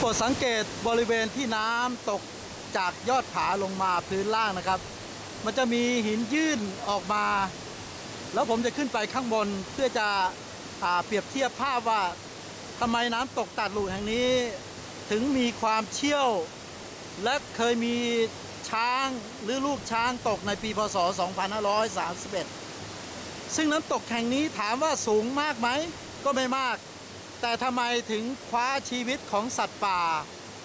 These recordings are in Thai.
โปรดสังเกตบริเวณที่น้ำตกจากยอดผาลงมาพื้นล่างนะครับ มันจะมีหินยื่นออกมา แล้วผมจะขึ้นไปข้างบนเพื่อจะอาเปรียบเทียบภาพว่าทำไมน้ำตกตัดหลุแห่งนี้ ถึงมีความเชี่ยว และเคยมีช้างหรือลูกช้างตกในปีพศ 2531 ซึ่งน้ำตกแห่งนี้ถามว่าสูงมากไหมก็ไม่มาก แต่ทำไมถึงคว้าชีวิตของสัตว์ป่า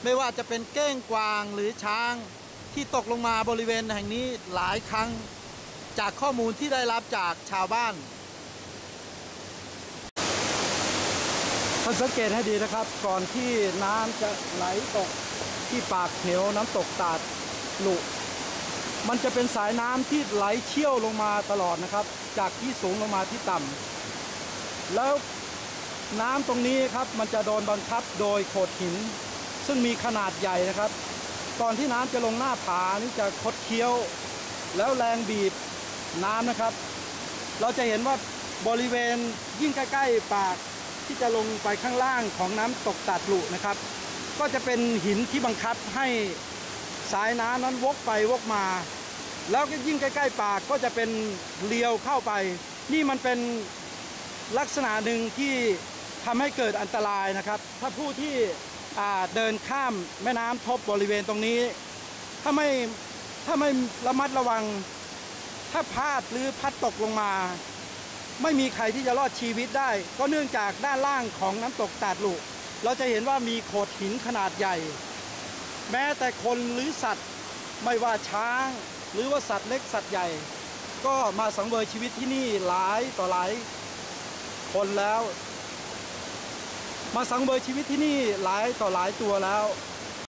ไม่ว่าจะเป็นเก้งกวางหรือช้าง ที่ตกลงมาบริเวณแห่งนี้หลายครั้ง จากข้อมูลที่ได้รับจากชาวบ้านท่านสังเกตให้ดีนะครับ ก่อนที่น้ำจะไหลตกที่ปากเหวน้ำตกตาดหลุมันจะเป็นสายน้ำที่ไหลเชี่ยวลงมาตลอดนะครับ จากที่สูงลงมาที่ต่ำแล้ว น้ำตรงนี้ครับมันจะโดนบังคับโดยโขดหิน ซึ่งมีขนาดใหญ่นะครับก่อนที่น้ำจะลงหน้าผานี่จะคดเคี้ยว แล้วแรงบีบน้ำนะครับ เราจะเห็นว่าบริเวณยิ่งใกล้ๆปากที่จะลงไปข้างล่างของน้ำตกตัดหลุนะครับ ก็จะเป็นหินที่บังคับให้สายน้ำนั้นวกไปวกมา แล้วก็ยิ่งใกล้ๆปากก็จะเป็นเลี้ยวเข้าไป นี่มันเป็นลักษณะหนึ่งที่ ทำให้เกิดอันตรายนะครับ ถ้าผู้ที่เดินข้ามแม่น้ำทบบริเวณตรงนี้ ถ้าไม่ถ้าไม่ระมัดระวัง ถ้าพลาดหรือพัดตกลงมา ไม่มีใครที่จะรอดชีวิตได้ ก็เนื่องจากด้านล่างของน้ำตกตาดลุเราจะเห็นว่ามีโขดหินขนาดใหญ่ แม้แต่คนหรือสัตว์ไม่ว่าช้าง หรือว่าสัตว์เล็กสัตว์ใหญ่ ก็มาสังเวยชีวิตที่นี่หลายต่อหลายคนแล้ว มาสังเวยชีวิตที่นี่หลายต่อหลายตัวแล้ว